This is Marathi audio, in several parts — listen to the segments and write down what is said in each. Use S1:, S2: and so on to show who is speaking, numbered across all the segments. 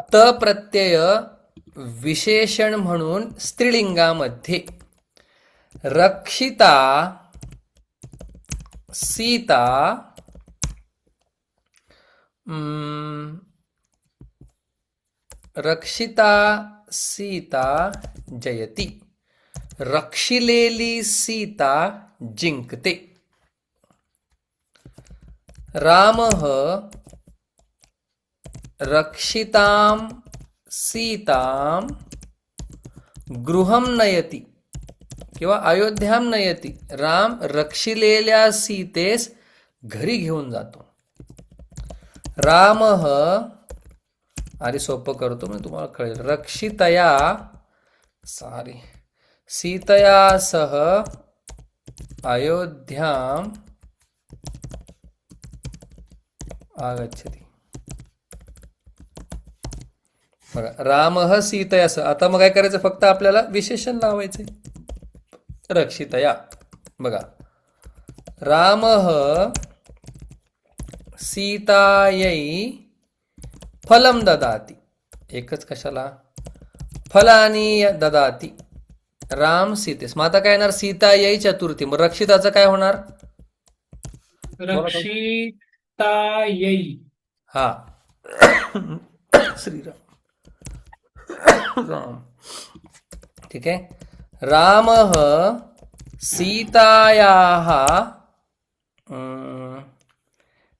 S1: त प्रत्यय विशेषण म्हणून स्त्रीलिंगामध्ये. रक्षिता सीता रक्षिता सीता जयती. रक्षिलेली सीता जिंकते. रामः रक्षितां सीतां गृहं नयति किंवा अयोध्यां नयति. राम रक्षिलेल्या सीतेस घरी घेऊन जातो. रामः अरे सोपं करतो मी तुम्हाला कळेल. रक्षितया सॉरी सीतया सह अयोध्याम आगच्छति. बघा रामः सीतया सह आता मग काय करायचं? फक्त आपल्याला विशेषण लावायचे रक्षितया. बघा. रामः सीतायै फलं ददाति. एकच कशाला? फलानी ददाति. राम सीतेस. मग आता काय येणार सीता येई चतुर्थी. मग रक्षिताचं काय होणार?
S2: रक्षितायै.
S1: हा. श्रीराम. राम ठीक आहे. रामः सीतायाः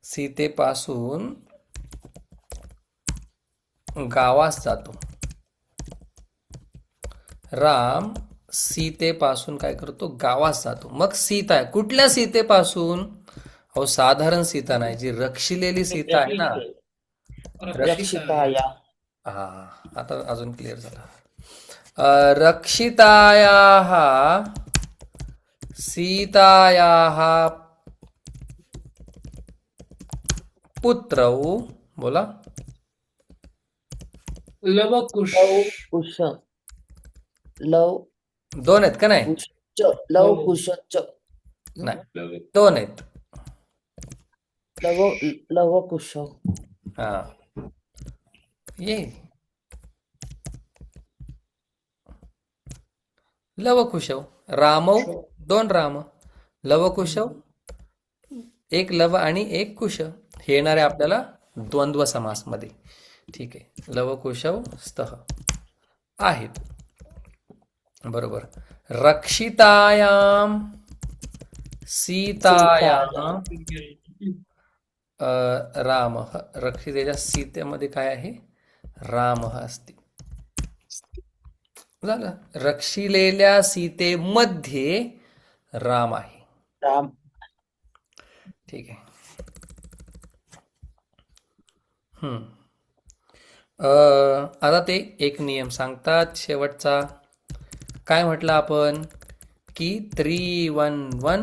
S1: सीतेपासून गावास जातो. राम सीतेपासून काय करतो? गावास जातो. मग सीता आहे. कुठल्या सीतेपासून? अहो साधारण सीता नाही. जी रक्षिलेली सीता आहे ना.
S3: रक्षिताया.
S1: हा आता अजून क्लिअर झाला. अ, रक्षितायाः सीतायाः पुत्रौ बोला.
S2: लवकुश.
S3: लव कुश लव
S1: दोन आहेत का नाही?
S3: लव कुश च
S1: नाही दोन आहेत.
S3: लव लव कुश
S1: हा. ये. लवकुशव. रामव दोन राम. लवकुशव एक लव आणि एक कुश. हे येणार आहे आपल्याला द्वंद्व समासमध्ये. ठीक आहे. लवकुशव स्तः. आहेत. बरोबर. रक्षितायाम सीतायाम अ, राम. रक्षितेच्या सीतेमध्ये काय आहे? राम असते. झालं? रक्षिलेल्या सीतेमध्ये राम आहे.
S3: राम.
S1: ठीक आहे. आता ते एक नियम सांगतात शेवटचा. काय म्हटलं आपण? की थ्री वन वन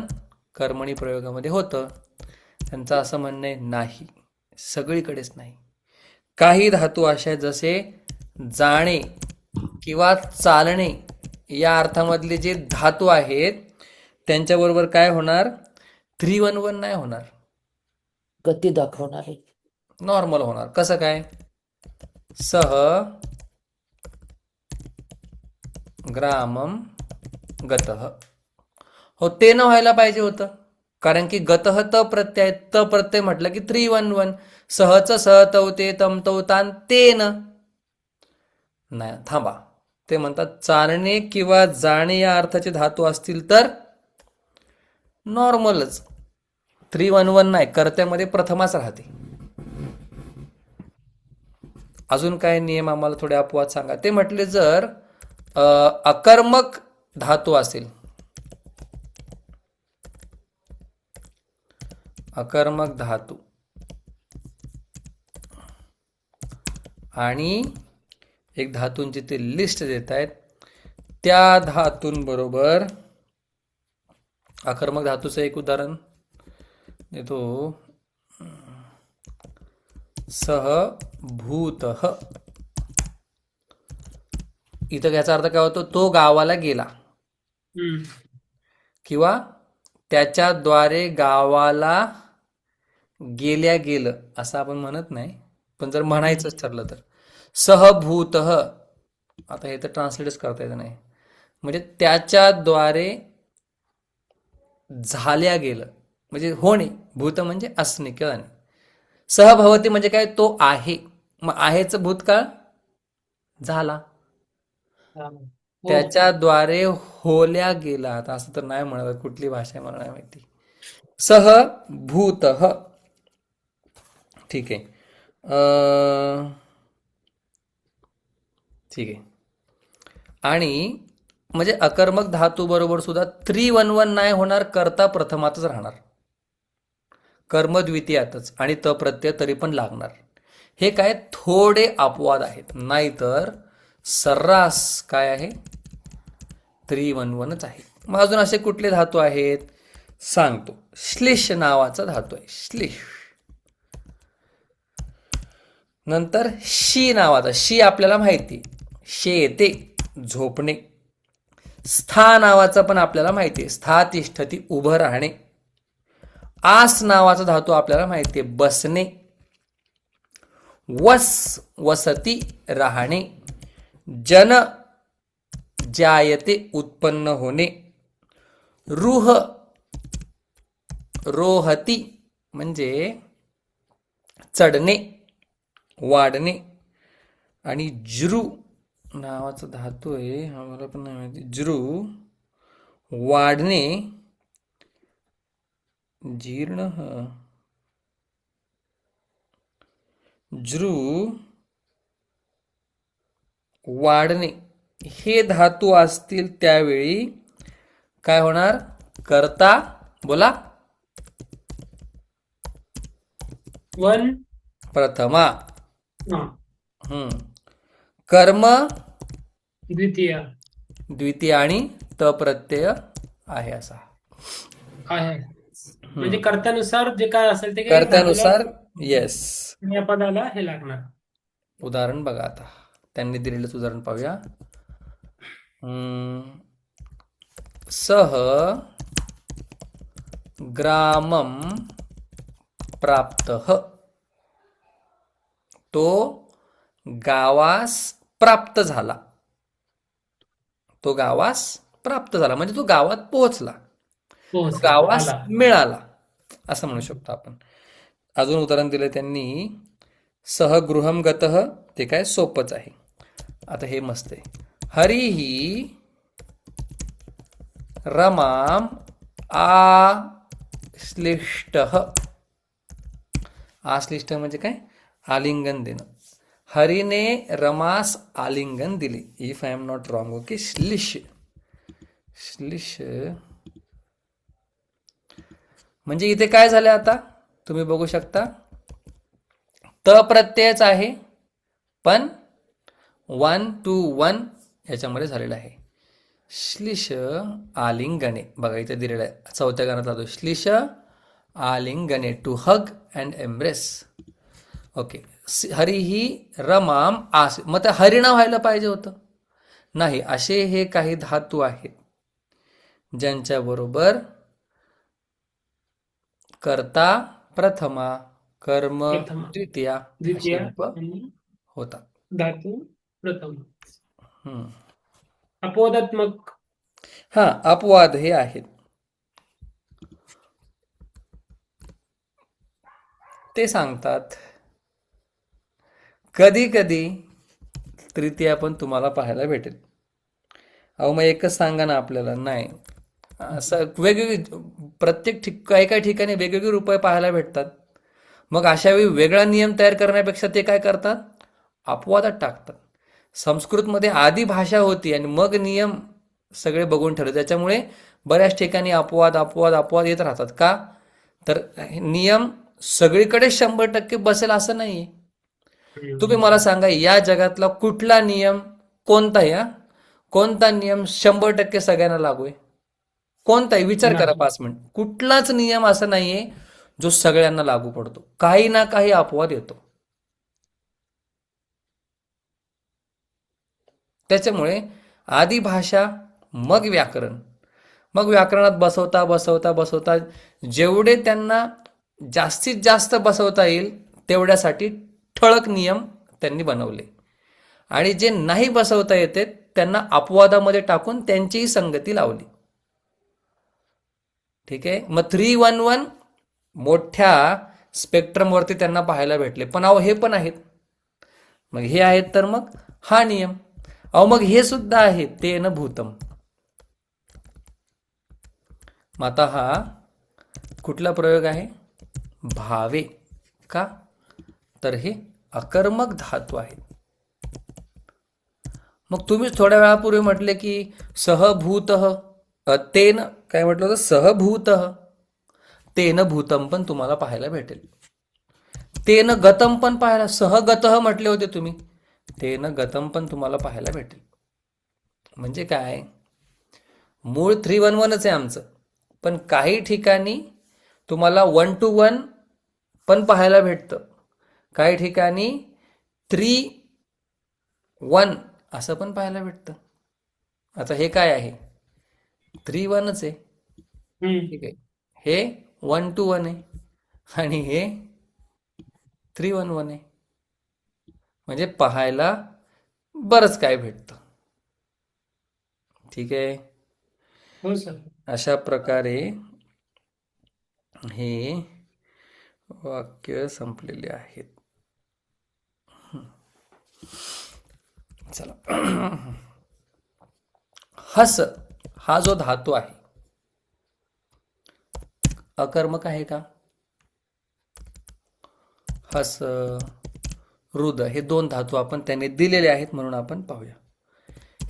S1: कर्मणी प्रयोगामध्ये होतं. त्यांचं असं म्हणणं आहे नाही. सगळीकडेच नाही. काही धातू अशा जसे जाणे किंवा चालणे या अर्थामधले जे धातू आहेत त्यांच्याबरोबर काय होणार? थ्री वन वन नाही होणार.
S3: गती दाखवणारे
S1: नॉर्मल होणार. कसं काय? सह ग्रामम गतः. हो ते न व्हायला पाहिजे होतं. कारण की गतः त प्रत्यय त प्रत्यय म्हटलं की थ्री वन वन सहच सह तवते तम तवतान तेन. नाही थांबा. ते म्हणतात चालणे किंवा जाणे या अर्थाचे धातू असतील तर? नॉर्मलच. थ्री वन वन नाही कर्त्यामध्ये प्रथमाच राहते. अजून काय नियम आम्हाला थोडे अपवाद सांगा. ते म्हटले जर अकर्मक धातू असेल. अकर्मक धातू. आणि एक धातूंची ते लिस्ट देत आहेत त्या धातूंबरोबर अकर्मक धातूचं एक उदाहरण देतो. सह भूत इथं याचा अर्थ काय होतो? तो गावाला गेला. किंवा त्याच्याद्वारे गावाला गेल्या गेलं असं आपण म्हणत नाही. पण जर म्हणायचंच ठरलं तर. सहभूत. आता हे तर ट्रान्सलेटच करता येत नाही. म्हणजे त्याच्याद्वारे झाल्या गेलं. म्हणजे होणे भूत म्हणजे असणे किंवा सहभवती म्हणजे काय? तो आहे. मग आहेचं भूतकाळ झाला.
S2: हा.
S1: त्याच्याद्वारे होल्या गेला. आता असं तर नाही म्हणत कुठली भाषा मला नाही माहिती. सहभूत. ठीक आहे. अं, ठीक आहे. आणि म्हणजे अकर्मक धातू बरोबर सुद्धा थ्री वन वन नाही होणार करता प्रथमातच राहणार. कर्म द्वितीयातच आणि त प्रत्यय तरी पण लागणार. हे काय? थोडे अपवाद आहेत. नाहीतर सर्रास काय आहे? थ्री वन वनच आहे. मग अजून असे कुठले धातू आहेत? सांगतो. श्लेष नावाचा धातू आहे. श्लेष. नंतर शी नावाचा. शी आपल्याला माहिती. शे येते झोपणे. स्था नावाचा पण आपल्याला माहिती आहे स्था तिष्ठती उभं राहणे. आस नावाचा धातू आपल्याला माहिती आहे बसणे. वस वसती राहणे. जन जायते उत्पन्न होणे. रुह रोहती म्हणजे चढणे वाढणे. आणि ज्रू नावाचा धातू आहे. हा मला पण नाही माहिती. ज्रू. वाढणे. जीर्ण. ज्रू. वाढणे. हे धातू असतील त्यावेळी काय होणार? करता. बोला.
S2: वन.
S1: प्रथमा. हम्म. कर्म
S2: द्वितीय.
S1: द्वितीय आणि त प्रत्यय आहे असा.
S2: आहे. म्हणजे कर्त्यानुसार जे काय असेल ते
S1: कर्त्यानुसार येस
S2: या पदाला हे लागणार.
S1: उदाहरण बघा आता. त्यांनी दिलेलंच उदाहरण पाहूया. हम्म. सह ग्रामम प्राप्त. तो गावास प्राप्त झाला. तो गावास प्राप्त झाला. म्हणजे तो गावात पोहोचला. गावास. मिळाला. असं म्हणू शकतो आपण. अजून उदाहरण दिलं त्यांनी. सहगृहम गत. ते काय सोपंच आहे. आता हे मस्त आहे. हरिही रमाम आश्लिष्ट. आश्लिष्ट म्हणजे काय? आलिंगन देणं. हरीने रमास आलिंगन दिले. If I am not wrong okay श्लिश. श्लिश. म्हणजे इथे काय झालं आता? तुम्ही बघू शकता. त प्रत्ययच आहे पण वन टू वन ह्याच्यामध्ये झालेलं आहे. श्लिश आलिंगणे बघा इथे दिलेलं आहे. चौथ्या गाण्यात जातो श्लिश आलिंगणे to hug and embrace okay हरिही रमाम आस मग ते हरिणा व्हायला पाहिजे होतं. नाही असे हे काही धातू आहेत ज्यांच्याबरोबर कर्ता प्रथमा कर्म. द्वितीया होतात.
S2: धातू प्रथम.
S1: हम्म.
S2: अपोदात्मक
S1: हा अपवाद हे आहेत. ते सांगतात कधी कधी तृतीया पण तुम्हाला पाहायला भेटेल. अहो मग एकच सांगा ना आपल्याला नाही. असं वेगवेगळी प्रत्येक ठिक काही काही ठिकाणी वेगवेगळे रुपये पाहायला भेटतात. मग अशा वेळी वेगळा नियम तयार करण्यापेक्षा ते काय करतात? अपवादात टाकतात. संस्कृतमध्ये आधी भाषा होती आणि मग नियम सगळे बघून ठरले. त्याच्यामुळे बऱ्याच ठिकाणी अपवाद अपवाद अपवाद येत राहतात. का? तर नियम सगळीकडे शंभर टक्के बसेल असं नाही तुम्ही मला सांगा या जगातला कुठला नियम कोणता हा? कोणता नियम शंभर टक्के सगळ्यांना लागू आहे? कोणताही विचार करा. पाच मिनिट. कुठलाच नियम असा नाहीये जो सगळ्यांना लागू पडतो. काही ना काही अपवाद येतो. त्याच्यामुळे आधी भाषा मग व्याकरण. मग व्याकरणात बसवता बसवता बसवता जेवढे त्यांना जास्तीत जास्त बसवता येईल तेवढ्यासाठी ठळक नियम त्यांनी बनवले. आणि जे नाही बसवता येते त्यांना अपवादामध्ये टाकून त्यांचीही संगती लावली. ठीक आहे? मग थ्री वन वन मोठ्या स्पेक्ट्रमवरती त्यांना पाहायला भेटले. पण अहो हे पण आहेत. मग हे आहेत तर मग हा नियम. अहो मग हे सुद्धा आहे ते न भूतम. मग आता हा कुठला प्रयोग आहे? भावे का तर हे अकर्मक धातू आहेत मग तुम्ही थोड्या वेळापूर्वी म्हटले की सहभूत तेन काय म्हटलं होतं? सहभूत. तेन भूतम पण तुम्हाला पाहायला भेटेल. तेन गतम पण पाहायला सहगत म्हटले होते तुम्ही. तेन गतम पण तुम्हाला पाहायला भेटेल. म्हणजे काय? मूळ थ्री वन वनच आहे आमचं. पण काही ठिकाणी तुम्हाला वन टू वन पण पाहायला भेटतं. काही ठिकाणी थ्री वन असं पण पाहायला भेटतं. आता हे काय आहे? थ्री वनच आहे. ठीक आहे. हे वन टू वन आहे. आणि हे थ्री वन वन आहे. म्हणजे पाहायला बरंच काय भेटतं. ठीक आहे?
S2: हो सर
S1: अशा प्रकारे हे वाक्य संपलेले आहेत. हं. चला. हस हा जो धातू आहे. अकर्मक आहे का? हस रुद हे दोन धातू आपण त्याने दिलेले आहेत म्हणून आपण पाहूया.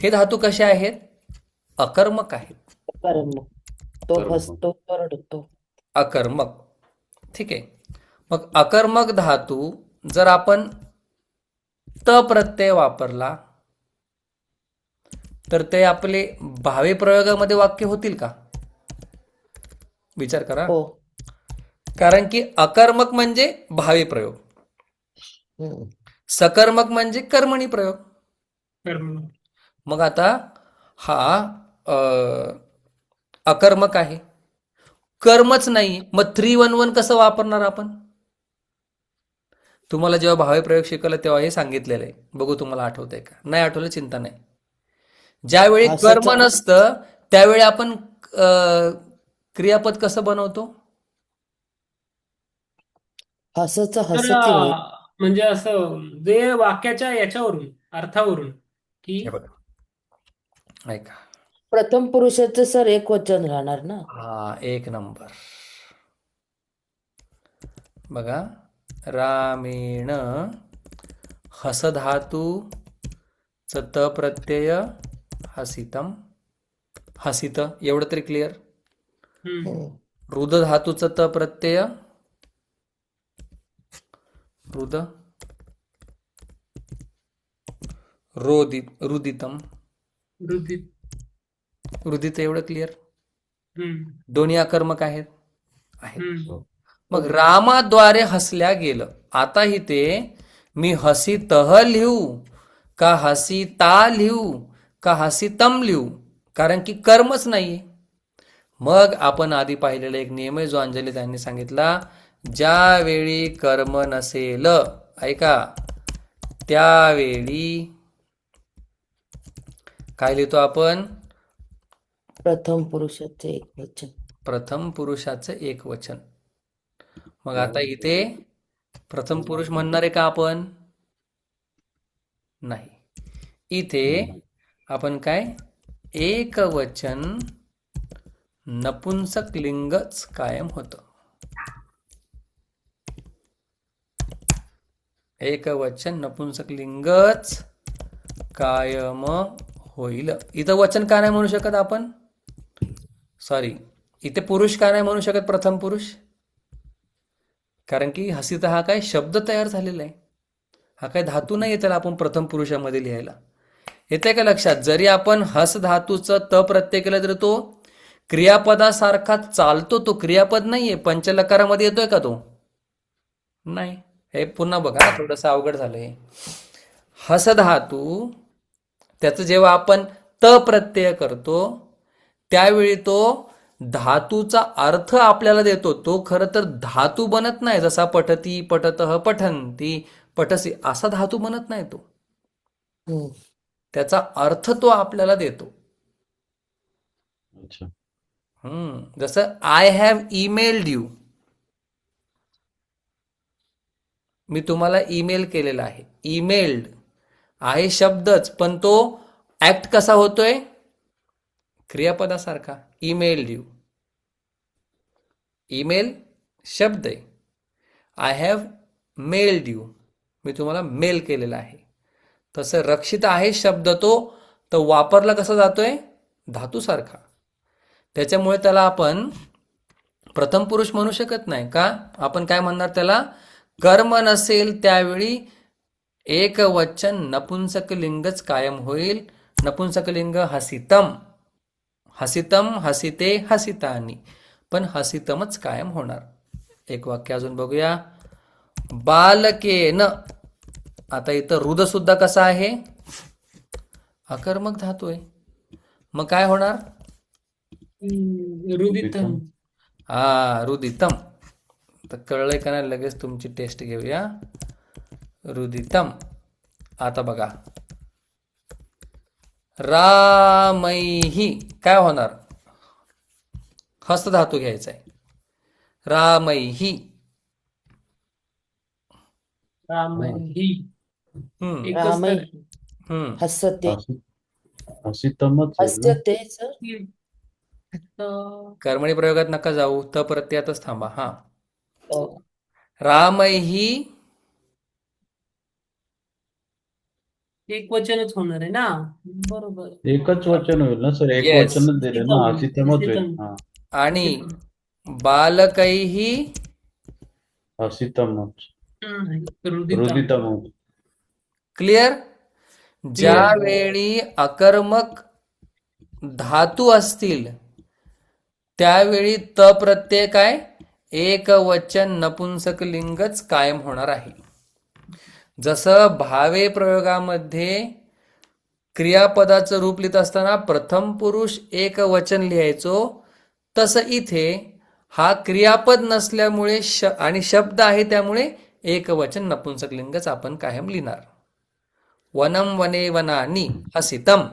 S1: हे धातू कसे आहेत? अकर्मक आहेत. अकर्मक. ठीक आहे. मग अकर्मक धातू जर आपण त प्रत्यय वापरला तर ते आपले भावे प्रयोगामध्ये वाक्य होतील का? विचार करा.
S3: हो.
S1: कारण की अकर्मक म्हणजे भावे प्रयोग. सकर्मक म्हणजे कर्मणी प्रयोग. मग आता हा अ, अकर्मक आहे. कर्मच नाही मग थ्री वन वन कसं वापरणार आपण? तुम्हाला जेव्हा भावे प्रयोग शिकवला तेव्हा हे सांगितलेलं आहे. बघू तुम्हाला आठवतंय का? नाही आठवलं चिंता नाही. ज्यावेळी कर्म
S3: आहे.
S1: नसतं त्यावेळी आपण क्रियापद कसं बनवतो?
S2: अं, म्हणजे असं जे वाक्याच्या याच्यावरून अर्थावरून की
S1: ऐका.
S3: प्रथम पुरुषाचं सर एक वचन राहणार ना?
S1: हा एक नंबर. बघा. रामेण हसधातू च त प्रत्यय हसितम हसित एवढं तरी क्लिअर.
S2: हम्म.
S1: रुद धातूचं त प्रत्यय रुद रोदित रुदितम
S2: रुदित.
S1: रुदित एवढं क्लिअर. दोन्ही अकर्मक आहेत आहेत. मग रामाद्वारे हसल्या गेलं. आता इथे मी हसी तह लिहू का हसी ता लिहू का हसी तम लिहू? कारण की कर्मच नाहीये. मग आपण आधी पाहिलेला एक नियम आहे जो अंजली त्यांनी सांगितला ज्यावेळी कर्म नसेल ऐका त्यावेळी काय लिहितो आपण?
S3: प्रथम पुरुषाचं एक वचन.
S1: प्रथम पुरुषाचं एक वचन. मग आता इथे प्रथम पुरुष म्हणणार आहे का आपण? नाही. इथे आपण काय? एक वचन नपुंसक लिंगच कायम होत. एक वचन नपुंसक लिंगच कायम होईल. इथं वचन का नाही म्हणू शकत आपण? सॉरी इथे पुरुष का नाही म्हणू शकत प्रथम पुरुष? कारण की हसित हा काय शब्द तयार झालेला आहे. हा काय धातू नाही त्याला आपण प्रथम पुरुषामध्ये लिहायला. येते का लक्षात? जरी आपण हस धातूचं त प्रत्यय केलं तरी तो क्रियापदासारखा चालतो तो क्रियापद नाहीये. पंचलकारामध्ये येतोय का तो? नाही. हे पुन्हा बघा थोडंसं अवघड झालंय. हस धातू त्याचं जेव्हा आपण त प्रत्यय करतो त्यावेळी तो धातूचा अर्थ आपल्याला देतो तो खरं तर धातू बनत नाही जसा पठती पठत पठंती पठसी असा धातू बनत नाही तो.
S3: हम्म.
S1: त्याचा अर्थ तो आपल्याला देतो.
S4: अच्छा.
S1: हम्म. जसं आय हॅव ईमेल्ड यू मी तुम्हाला ईमेल केलेला आहे. ईमेल्ड आहे शब्दच पण तो ऍक्ट कसा होतोय? क्रियापदासारखा. ईमेल यू ईमेल शब्द आहे. आय हॅव मेल ड्यू मी तुम्हाला मेल केलेला आहे. तसं रक्षित आहे शब्द तो तर वापरला कसा जातोय? धातूसारखा. त्याच्यामुळे त्याला आपण प्रथम पुरुष म्हणू शकत नाही का? आपण काय म्हणणार त्याला? कर्म नसेल त्यावेळी एकवचन नपुंसकलिंगच कायम होईल. नपुंसकलिंग हसितम. हसितम हसिते हसितानी. पण हसितमच कायम होणार. एक वाक्य अजून बघूया. बालकेन. आता इथं रुद सुद्धा कसा आहे? अकर्मक धातू आहे मग काय होणार?
S2: रुदितम.
S1: हा रुदितम. तर कळलंय का नाही? लगेच तुमची टेस्ट घेऊया. रुदितम. आता बघा. रामैही काय होणार? हस्त धातू घ्यायचा आहे. रामैही हम्म.
S3: हसते. हसते
S1: कर्मणी प्रयोगात नका जाऊ. त प्रत्ययातच थांबा. हा.
S3: हो.
S1: रामैही
S2: एक वचनच होणार आहे ना? बरोबर.
S4: एकच वचन होईल ना सर? एक
S1: Yes.
S4: वचनच दिले ना. हसितमच होईल. हा.
S1: आणि बालकैही
S4: हसितमच
S2: हम्म, रुदितम.
S4: रुदितमच
S1: क्लिअर ज्यावेळी अकर्मक धातू असतील त्यावेळी त प्रत्यय काय? एक वचन नपुंसक लिंगच कायम होणार आहे. जसं भावे प्रयोगामध्ये क्रियापदाचं रूप लिहित असताना प्रथम पुरुष एक वचन लिहायचो तसं इथे हा क्रियापद नसल्यामुळे श आणि शब्द आहे त्यामुळे एक वचन नपुंसक लिंगच आपण कायम लिहिणार. वनम वने वनानी हसितम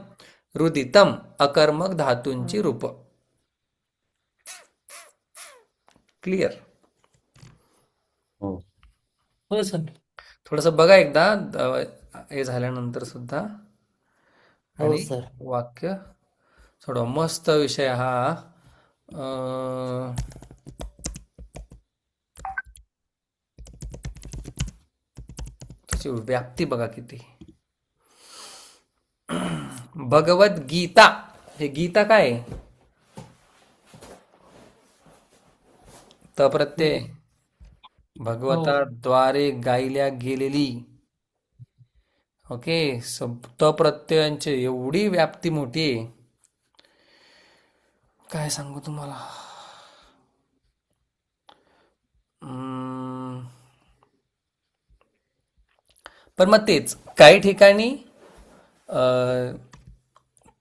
S1: रुदितम अकर्मक धातूंची रूप. क्लिअर?
S4: हो.
S2: हो सर.
S1: थोडस बघा एकदा हे झाल्यानंतर सुद्धा.
S3: हो
S1: आणि वाक्य थोडा मस्त विषय हा. त्याची व्याप्ती बघा किती. भगवत गीता. हे गीता काय? आहे? भगवताद्वारे गायल्या गेलेली. ओके? तप्रत्ययांची प्रत्ययांची एवढी व्याप्ती मोठी आहे. काय सांगू तुम्हाला? पण मग तेच काही ठिकाणी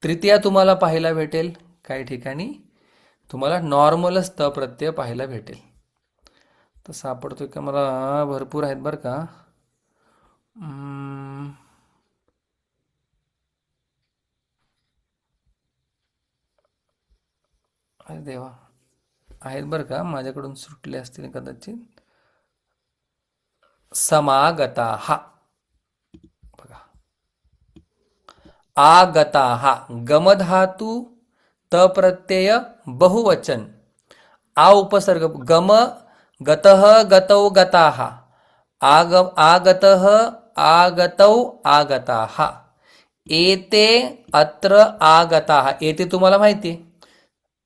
S1: तृतीया तुम्हाला पाहायला भेटेल काही ठिकाणी तुम्हाला नॉर्मलच तप्रत्यय पाहायला भेटेल. तर सापडतोय का मला भरपूर आहेत बरं का. अरे देवा. आहेत बरं का? माझ्याकडून सुटले असतील कदाचित. समागता हा. बघा. आगता हा. गमधातू त प्रत्यय बहुवचन. आ उपसर्ग. गम गतः गतौ गताः। आग आगतः आगतौ आगताः। एते अत्र आगताः। एते तुम्हाला माहिती?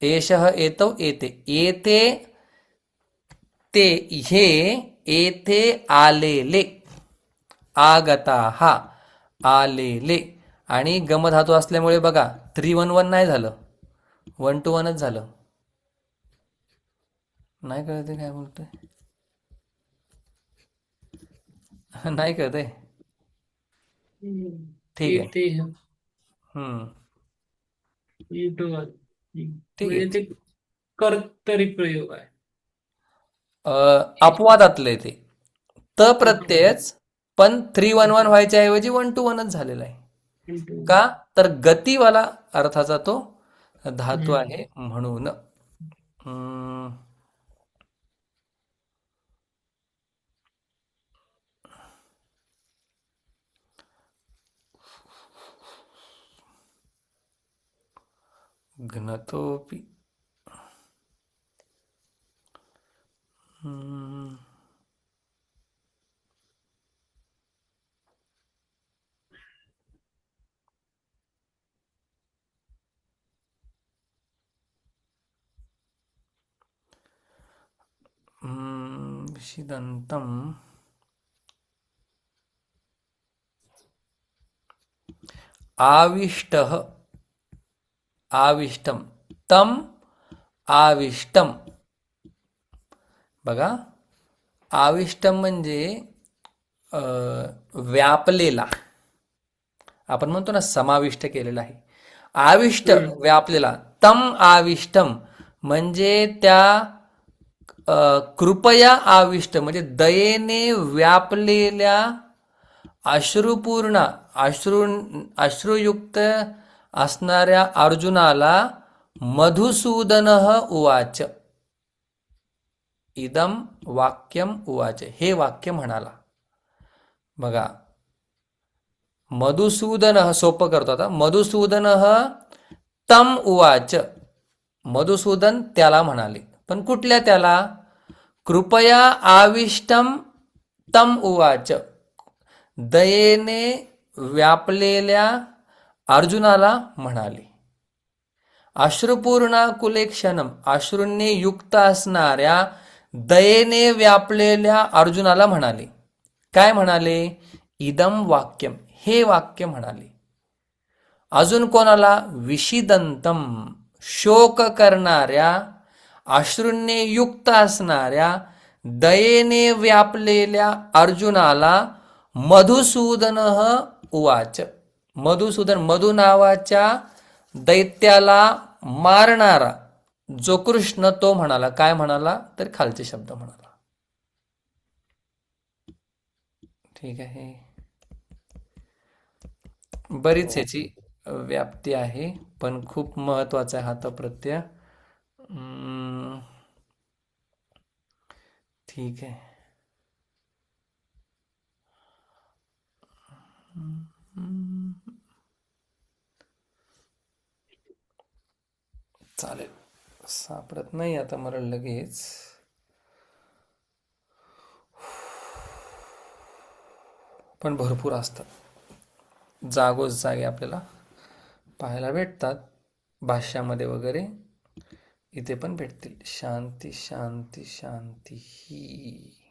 S1: एषः एतौ एते। येते ते हे येथे आलेले। आगताः आलेले। आणि गमधातू असल्यामुळे बघा थ्री वन वन नाही झालं. वन टू वनच झालं. नाही कळते काय बोलतोय. नाही कळतंय ठीक आहे. ठीक
S2: म्हणजे
S1: आहे
S2: ते कर्तरी प्रयोग आहे.
S1: अपवादातले ते. त प्रत्ययच पण थ्री वन वन व्हायच्या ऐवजी वन टू वनच झालेलं आहे. का? तर गतीवाला अर्थाचा तो धातू. आहे म्हणून. ඝනතෝපි විසිදන්තම් ආවිෂ්ටහ आविष्टम तम आविष्टम बघा आविष्टम म्हणजे व्यापलेला. आपण म्हणतो ना समाविष्ट केलेला आहे. आविष्ट व्यापलेला. तम आविष्टम म्हणजे त्या अ, कृपया आविष्ट म्हणजे दयेने व्यापलेल्या अश्रुपूर्ण अश्रू अश्रुयुक्त असणाऱ्या अर्जुनाला मधुसूदन उवाच. इदम वाक्यम उवाच. हे वाक्य म्हणाला. बघा. मधुसूदन सोपं करतो आता. मधुसूदन तम उवाच. मधुसूदन त्याला म्हणाले. पण कुठल्या त्याला? कृपया आविष्टम तम उवाच. दयेने व्यापलेल्या अर्जुनाला म्हणाले अश्रुपूर्णा कुलेक्षणम अश्रूंनी युक्त असणाऱ्या दयेने व्यापलेल्या अर्जुनाला म्हणाले. काय म्हणाले? इदम वाक्यम. हे वाक्य म्हणाले अजून कोणाला विषिदंतम शोक करणाऱ्या अश्रूंनी युक्त असणाऱ्या दयेने व्यापलेल्या अर्जुनाला मधुसूदन उवाच. मधुसूदन मधु नावाच्या दैत्याला मारणारा जो कृष्ण तो म्हणाला. काय म्हणाला? तर खालचे शब्द म्हणाला. ठीक आहे. बरीच याची व्याप्ती आहे पण खूप महत्त्वाचा आहे हा तो प्रत्यय. ठीक आहे. चालेल. सापडत नाही आता मला लगेच. पण भरपूर असतात. जागोच जागे आपल्याला पाहायला भेटतात. भाष्यामध्ये वगैरे इथे पण भेटतील. शांती शांती शांती ही.